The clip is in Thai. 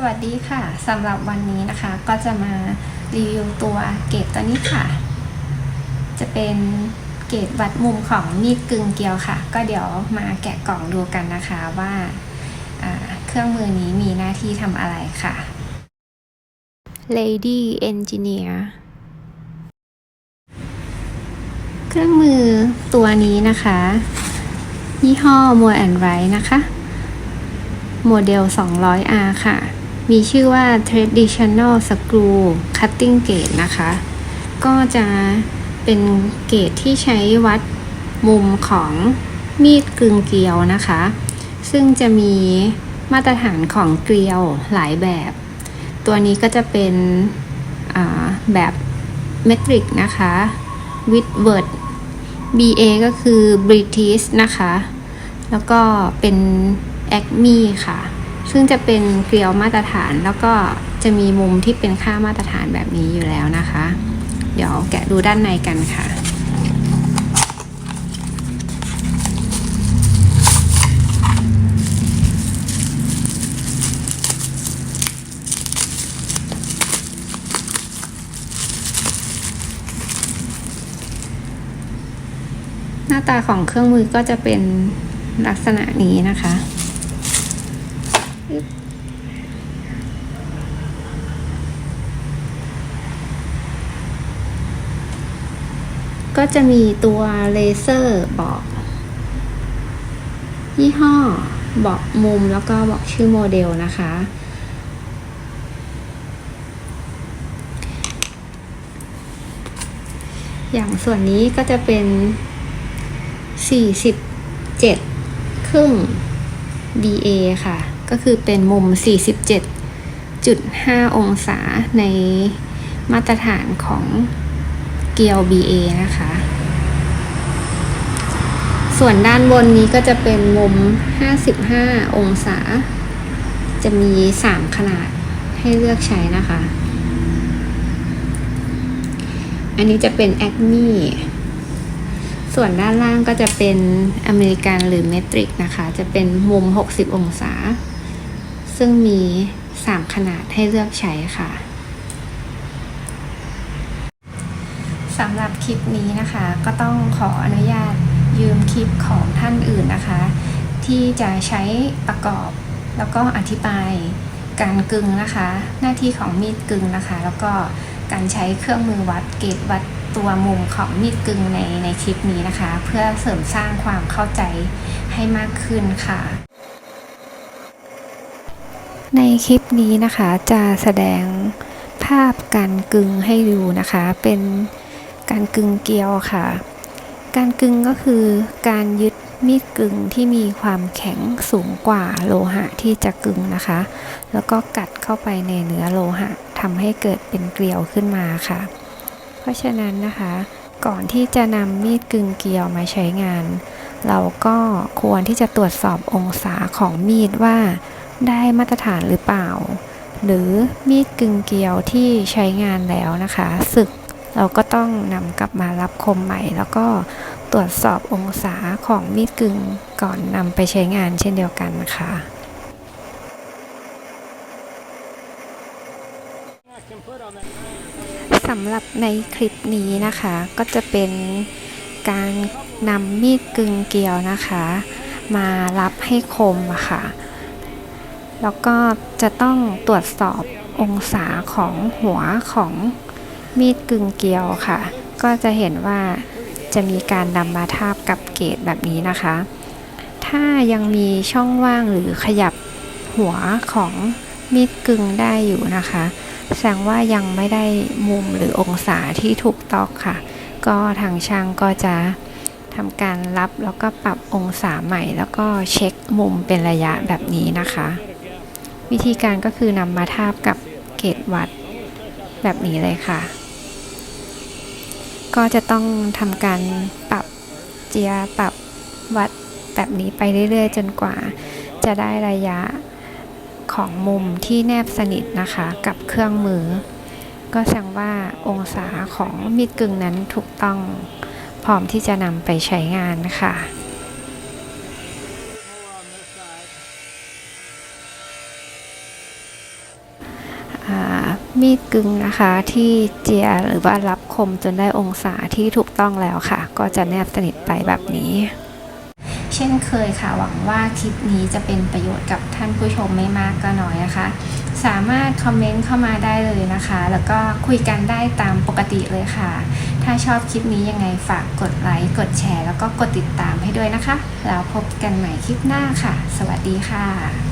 สวัสดีค่ะสำหรับวันนี้นะคะก็จะมารีวิวตัวเกรดตัวนี้ค่ะ จะเป็นเกรดวัดมุมของมีดกึ่งเกลียวค่ะ ก็เดี๋ยวมาแกะกล่องดูกันนะคะว่าเครื่องมือนี้มีหน้าที่ทำอะไรค่ะ Lady Engineer เครื่องมือตัวนี้นะคะ ยี่ห้อ m o and Right นะคะ โมเดล 200R ค่ะ มีชื่อว่า Traditional Screw Cutting Gauge นะคะ ก็จะเป็นเกจที่ใช้วัดมุมของมีดกึ่งเกลียวนะคะ ซึ่งจะมีมาตรฐานของเกลียวหลายแบบ ตัวนี้ก็จะเป็นแบบเมตริกนะคะ with word BA ก็คือ British นะคะ แล้วก็เป็น Acme ค่ะ ซึ่งจะเป็นเกลียวมาตรฐานแล้วก็จะมีมุมที่เป็นค่ามาตรฐานแบบนี้อยู่แล้วนะคะ เดี๋ยวแกะดูด้านในกันค่ะหน้าตาของเครื่องมือก็จะเป็นลักษณะนี้นะคะ ก็จะมีตัวเลเซอร์บอก ยี่ห้อบอกมุมแล้วก็บอกชื่อโมเดลนะคะ อย่างส่วนนี้ก็จะเป็น 47 ครึ่ง BA ค่ะ ก็คือเป็นมุม 47.5 องศาในมาตรฐานของเกลียว BA นะคะ ส่วนด้านบนนี้ก็จะเป็นมุม 55 องศา จะมี 3 ขนาดให้เลือกใช้นะคะ อันนี้จะเป็น Acme ส่วนด้านล่างก็จะเป็นอเมริกันหรือเมตริกนะคะ จะเป็นมุม 60 องศา ซึ่งมี 3 ขนาดให้เลือกใช้ค่ะสำหรับคลิปนี้นะคะ ก็ต้องขออนุญาตยืมคลิปของท่านอื่นนะคะ ที่จะใช้ประกอบแล้วก็อธิบายการกึงนะคะ หน้าที่ของมีดกึงนะคะ แล้วก็การใช้เครื่องมือวัดเกจวัดตัวมุมของมีดกึงในในคลิปนี้นะคะ เพื่อเสริมสร้างความเข้าใจให้มากขึ้นค่ะ ในคลิปนี้นะคะจะแสดงภาพการกึงให้ดูนะคะ เป็นการกึงเกลียวค่ะ การกึงก็คือการยึดมีดกึงที่มีความแข็งสูงกว่าโลหะที่จะกึงนะคะ แล้วก็กัดเข้าไปในเนื้อโลหะทำให้เกิดเป็นเกลียวขึ้นมาค่ะ เพราะฉะนั้นนะคะ ก่อนที่จะนำมีดกึงเกลียวมาใช้งาน เราก็ควรที่จะตรวจสอบองศาของมีดว่า ได้มาตรฐานหรือเปล่า หรือมีดกึ่งเกลียวที่ใช้งานแล้วนะคะสึกเราก็ต้องนำกลับมารับคมใหม่ แล้วก็ตรวจสอบองศาของมีดกึงก่อนนำไปใช้งานเช่นเดียวกันนะคะสำหรับในคลิปนี้นะคะก็จะเป็นการนำมีดกึ่งเกลียวนะคะ มารับให้คมอะค่ะ แล้วก็จะต้องตรวจสอบองศาของหัวของมีดกึ่งเกลียวค่ะ ก็จะเห็นว่าจะมีการนำมาทาบกับเกจแบบนี้นะคะ ถ้ายังมีช่องว่างหรือขยับหัวของมีดกึ่งได้อยู่นะคะ แสดงว่ายังไม่ได้มุมหรือองศาที่ถูกต้องค่ะ ก็ทางช่างก็จะทำการรับแล้วก็ปรับองศาใหม่ แล้วก็เช็คมุมเป็นระยะแบบนี้นะคะ วิธีการก็คือนำมาทาบกับเกจวัดแบบนี้เลยค่ะ ก็จะต้องทำการปรับเจียปรับวัดแบบนี้ไปเรื่อยๆ จนกว่า จะได้ระยะของมุมที่แนบสนิทนะคะ กับเครื่องมือ ก็แสดงว่าองศาของมีดกึ่งนั้นถูกต้องพร้อมที่จะนำไปใช้งานค่ะ มีดกึ่งนะคะที่เจียหรือว่ารับคมจนได้องศาที่ถูกต้องแล้วค่ะ ก็จะแนบสนิทไปแบบนี้ เช่นเคยค่ะหวังว่าคลิปนี้จะเป็นประโยชน์กับท่านผู้ชมไม่มากก็น้อยนะคะ สามารถคอมเมนต์เข้ามาได้เลยนะคะ แล้วก็คุยกันได้ตามปกติเลยค่ะ ถ้าชอบคลิปนี้ยังไงฝากกดไลค์กดแชร์ แล้วก็กดติดตามให้ด้วยนะคะ แล้วพบกันใหม่คลิปหน้าค่ะ สวัสดีค่ะ